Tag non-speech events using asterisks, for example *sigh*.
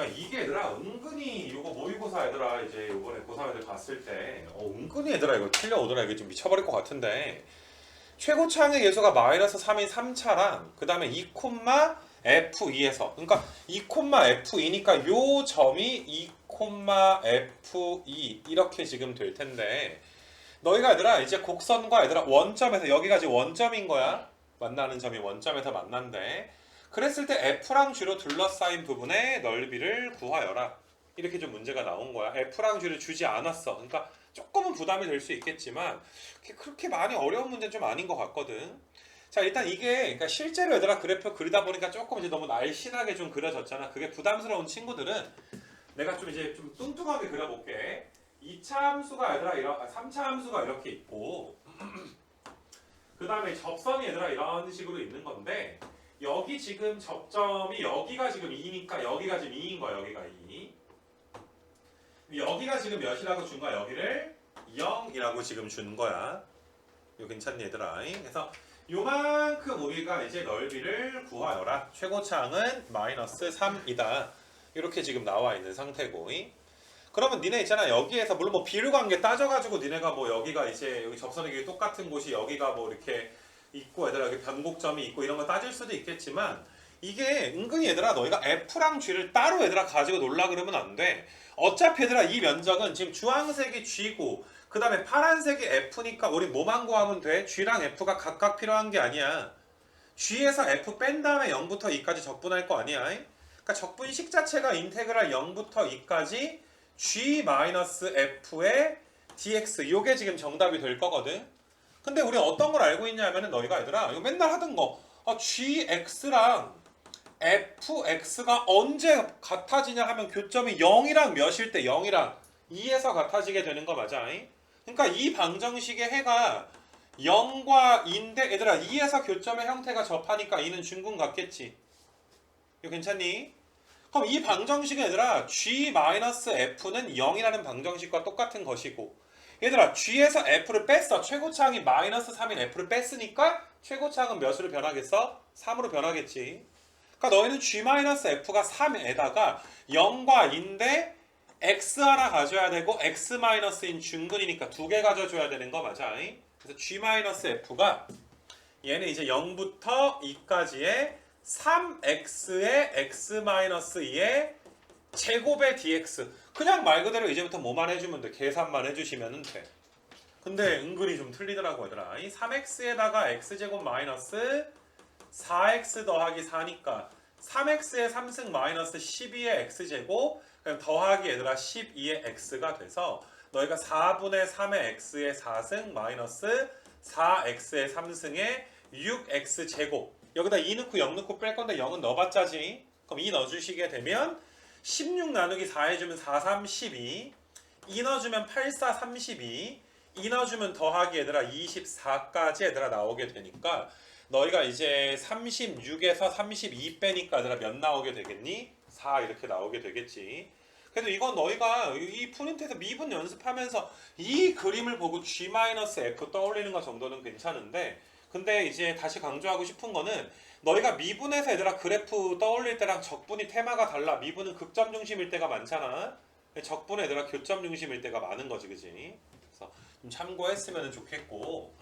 그러니까 이게 얘들아 은근히 이거 모의고사 얘들아 이제 이번에 고3 애들 봤을 때 어, 은근히 얘들아 이거 틀려오더라. 이게 좀 미쳐버릴 것 같은데. 최고차항의 계수가 마이너스 3인 3차랑 그 다음에 2 F2에서. 그러니까 2 F2니까 요 점이 2 F2 이렇게 지금 될 텐데. 너희가 얘들아 이제 곡선과 얘들아 원점에서 여기가 지금 원점인 거야. 만나는 점이 원점에서 만난대 그랬을 때 F랑 G로 둘러싸인 부분의 넓이를 구하여라. 이렇게 좀 문제가 나온 거야. F랑 G를 주지 않았어. 그러니까 조금은 부담이 될 수 있겠지만 그렇게- 많이 어려운 문제는 좀 아닌 것 같거든. 자 일단 이게 그러니까 실제로 얘들아 그래프 그리다 보니까 조금 이제 너무 날씬하게 좀 그려졌잖아. 그게 부담스러운 친구들은 내가 좀 이제 좀 뚱뚱하게 그려볼게. 2차 함수가 얘들아 이런 3차 함수가 이렇게 있고 *clears throat* 그 다음에 접선이 얘들아 이런 식으로 있는 건데 여기 지금 접점이 여기가 지금 2니까 여기가 지금 2인 거야 여기가 2 여기가 지금 몇이라고 준 거야? 여기를 0이라고 지금 준 거야. 이거 괜찮니 얘들아? 그래서 요만큼 우리가 이제 넓이를 구하여라. 최고차항은 마이너스 3이다. 이렇게 지금 나와 있는 상태고. 그러면 니네 있잖아. 여기에서 물론 뭐 비율 관계 따져가지고 니네가 뭐 여기가 이제 여기 접선의 길이 똑같은 곳이 여기가 뭐 이렇게 있고 얘들아 여기 변곡점이 있고 이런 거 따질 수도 있겠지만 이게 은근히 얘들아 너희가 F랑 G를 따로 얘들아 가지고 놀라 그러면 안 돼. 어차피 얘들아 이 면적은 지금 주황색이 G고 그 다음에 파란색이 F니까 우리 뭐만 구하면 돼? G랑 F가 각각 필요한 게 아니야. G에서 F 뺀 다음에 0부터 2까지 적분할 거 아니야. 그러니까 적분식 자체가 인테그랄 0부터 2까지 G-F의 dx 요게 지금 정답이 될 거거든. 근데 우리 어떤 걸 알고 있냐면은 너희가 얘들아 이거 맨날 하던 거 아, gx랑 fx가 언제 같아지냐 하면 교점이 0이랑 몇일 때 0이랑 2에서 같아지게 되는 거 맞아? 그러니까 이 방정식의 해가 0과 2인데 얘들아 2에서 교점의 형태가 접하니까 2는 중근 같겠지 이거 괜찮니? 그럼 이 방정식은 얘들아 g-f는 0이라는 방정식과 똑같은 것이고 얘들아 g에서 f를 뺐어 최고차항이 마이너스 3인 f를 뺐으니까 최고차항은 몇으로 변하겠어? 3으로 변하겠지 그러니까 너희는 g-f가 3에다가 0과 2인데 x 하나 가져야 되고 x-인 중근이니까 두 개 가져줘야 되는 거 맞아? 그래서 g-f가 얘는 이제 0부터 2까지의 3x의 x-2의 제곱의 dx 그냥 말 그대로 이제부터 뭐만 해주면 돼. 계산만 해주시면 돼. 근데 은근히 좀 틀리더라고 얘들아. 이 3x에다가 x제곱 마이너스 4x 더하기 4니까 3x의 3승 마이너스 12의 x제곱 더하기 얘들아 12의 x가 돼서 너희가 4분의 3의 x의 4승 마이너스 4x의 3승의 6x 제곱. 여기다 2 넣고 0 넣고 뺄 건데 0은 넣어봤자지? 그럼 2 넣어주시게 되면 16 나누기 4 해주면 4, 3, 12 2 넣어주면 8, 4, 32 2 넣어주면 더하기 얘들아 24까지 얘들아 나오게 되니까 너희가 이제 36에서 32 빼니까 얘들아 몇 나오게 되겠니? 4 이렇게 나오게 되겠지 그래도 이건 너희가 이 프린트에서 미분 연습하면서 이 그림을 보고 G-F 떠올리는 것 정도는 괜찮은데 근데 이제 다시 강조하고 싶은 거는 너희가 미분에서 얘들아 그래프 떠올릴 때랑 적분이 테마가 달라. 미분은 극점 중심일 때가 많잖아. 적분은 얘들아 교점 중심일 때가 많은 거지, 그지? 그래서 좀 참고했으면 좋겠고.